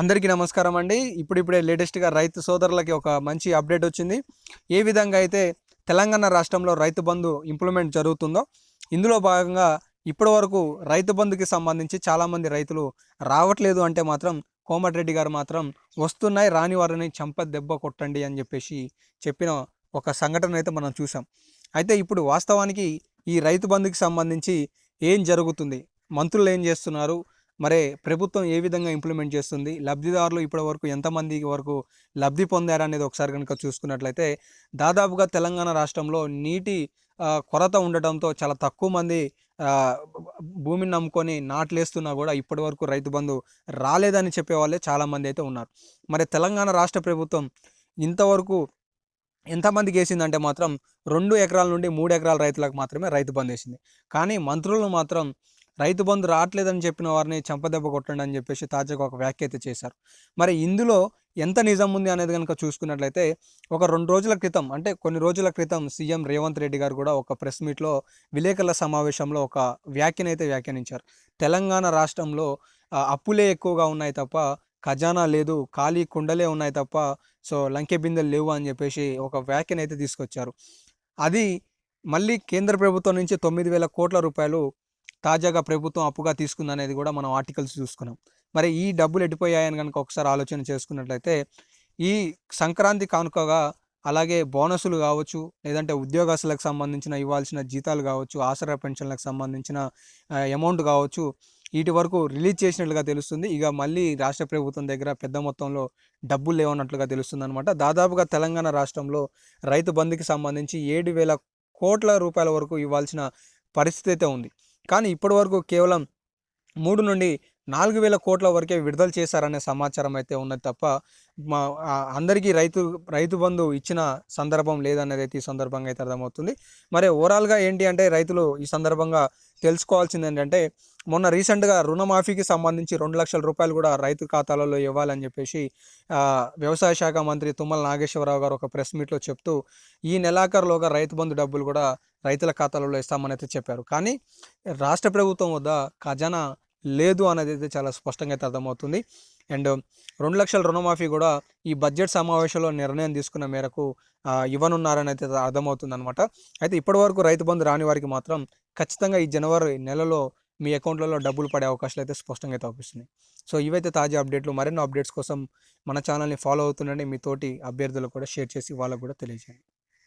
అందరికీ నమస్కారం అండి. ఇప్పుడిప్పుడే లేటెస్ట్గా రైతు సోదరులకి ఒక మంచి అప్డేట్ వచ్చింది. ఏ విధంగా అయితే తెలంగాణ రాష్ట్రంలో రైతు బంధు ఇంప్లిమెంట్ జరుగుతుందో ఇందులో భాగంగా ఇప్పటి వరకు రైతు బంధుకి సంబంధించి చాలామంది రైతులు రావట్లేదు అంటే మాత్రం కోమటిరెడ్డి గారు మాత్రం వస్తున్నాయి రాని వారిని చంప దెబ్బ కొట్టండి అని చెప్పేసి చెప్పిన ఒక సంఘటన అయితే మనం చూసాం అయితే ఇప్పుడు వాస్తవానికి ఈ రైతు బంధుకి సంబంధించి ఏం జరుగుతుంది? మంత్రులు ఏం చేస్తున్నారు? మరి ప్రభుత్వం ఏ విధంగా ఇంప్లిమెంట్ చేస్తుంది? లబ్ధిదారులు ఇప్పటి వరకు ఎంతమంది వరకు లబ్ధి పొందారనేది ఒకసారి కనుక చూసుకున్నట్లయితే దాదాపుగా తెలంగాణ రాష్ట్రంలో నీటి కొరత ఉండటంతో చాలా తక్కువ మంది భూమిని నమ్ముకొని నాట్లేస్తున్నా కూడా ఇప్పటి వరకు రైతు బంధు రాలేదని చెప్పే వాళ్ళే చాలామంది అయితే ఉన్నారు. మరి తెలంగాణ రాష్ట్ర ప్రభుత్వం ఇంతవరకు ఎంతమందికి వేసిందంటే మాత్రం రెండు ఎకరాల నుండి మూడు ఎకరాల రైతులకు మాత్రమే రైతు బంద్ వేసింది. కానీ మంత్రులు మాత్రం రైతు బంధు రావట్లేదని చెప్పిన వారిని చంపదెబ్బ కొట్టండి అని చెప్పేసి తాజాగా ఒక వ్యాఖ్య అయితే చేశారు. మరి ఇందులో ఎంత నిజం ఉంది అనేది కనుక చూసుకున్నట్లయితే ఒక రెండు రోజుల క్రితం అంటే కొన్ని రోజుల క్రితం సీఎం రేవంత్ రెడ్డి గారు కూడా ఒక ప్రెస్ మీట్లో విలేకరుల సమావేశంలో ఒక వ్యాఖ్యనైతే వ్యాఖ్యానించారు. తెలంగాణ రాష్ట్రంలో అప్పులే ఎక్కువగా ఉన్నాయి తప్ప ఖజానా లేదు ఖాళీ కుండలే ఉన్నాయి తప్ప సో లంకె బిందెలు లేవు అని చెప్పేసి ఒక వ్యాఖ్యనైతే తీసుకొచ్చారు. అది మళ్ళీ కేంద్ర ప్రభుత్వం నుంచి తొమ్మిది వేల కోట్ల రూపాయలు తాజాగా ప్రభుత్వం అప్పుగా తీసుకుందనేది కూడా మనం ఆర్టికల్స్ చూసుకున్నాం. మరి ఈ డబ్బులు ఎడిపోయాయని కనుక ఒకసారి ఆలోచన చేసుకున్నట్లయితే ఈ సంక్రాంతి కానుకగా అలాగే బోనసులు కావచ్చు లేదంటే ఉద్యోగస్తులకు సంబంధించిన ఇవ్వాల్సిన జీతాలు కావచ్చు ఆసరా పెన్షన్లకు సంబంధించిన అమౌంట్ కావచ్చు వీటి వరకు రిలీజ్ చేసినట్లుగా తెలుస్తుంది. ఇక మళ్ళీ రాష్ట్ర ప్రభుత్వం దగ్గర పెద్ద మొత్తంలో డబ్బులు లేవన్నట్లుగా తెలుస్తుంది అనమాట దాదాపుగా తెలంగాణ రాష్ట్రంలో రైతు బంధుకి సంబంధించి ఏడు వేల కోట్ల రూపాయల వరకు ఇవ్వాల్సిన పరిస్థితి అయితే ఉంది. కానీ ఇప్పటి వరకు కేవలం మూడు నుండి నాలుగు వేల కోట్ల వరకే విడుదల చేశారనే సమాచారం అయితే ఉన్నది తప్ప మా అందరికీ రైతు రైతు బంధు ఇచ్చిన సందర్భం లేదనేది అయితే ఈ సందర్భంగా అయితే అర్థమవుతుంది. మరి ఓవరాల్గా ఏంటి అంటే రైతులు ఈ సందర్భంగా తెలుసుకోవాల్సింది ఏంటంటే మొన్న రీసెంట్గా రుణమాఫీకి సంబంధించి రెండు లక్షల రూపాయలు కూడా రైతు ఖాతాలలో ఇవ్వాలని చెప్పేసి వ్యవసాయ శాఖ మంత్రి తుమ్మల నాగేశ్వరరావు గారు ఒక ప్రెస్ మీట్లో చెప్తూ ఈ నెలాఖరులోగా రైతు బంధు డబ్బులు కూడా రైతుల ఖాతాలలో ఇస్తామని అయితే చెప్పారు. కానీ రాష్ట్ర ప్రభుత్వం వద్ద ఖజానా లేదు అనేది అయితే చాలా స్పష్టంగా అయితే అర్థమవుతుంది. అండ్ రెండు లక్షల రుణమాఫీ కూడా ఈ బడ్జెట్ సమావేశంలో నిర్ణయం తీసుకున్న మేరకు ఇవ్వనున్నారని అయితే అర్థమవుతుంది అనమాట అయితే ఇప్పటివరకు రైతు బంధు రాని వారికి మాత్రం ఖచ్చితంగా ఈ జనవరి నెలలో మీ అకౌంట్లలో డబ్బులు పడే అవకాశాలు అయితే స్పష్టంగా అయితే అవుపిస్తున్నాయి. సో ఇవైతే తాజా అప్డేట్లు. మరెన్నో అప్డేట్స్ కోసం మన ఛానల్ని ఫాలో అవుతుండండి. మీ తోటి అభ్యర్థులకు కూడా షేర్ చేసి వాళ్ళకు కూడా తెలియజేయండి.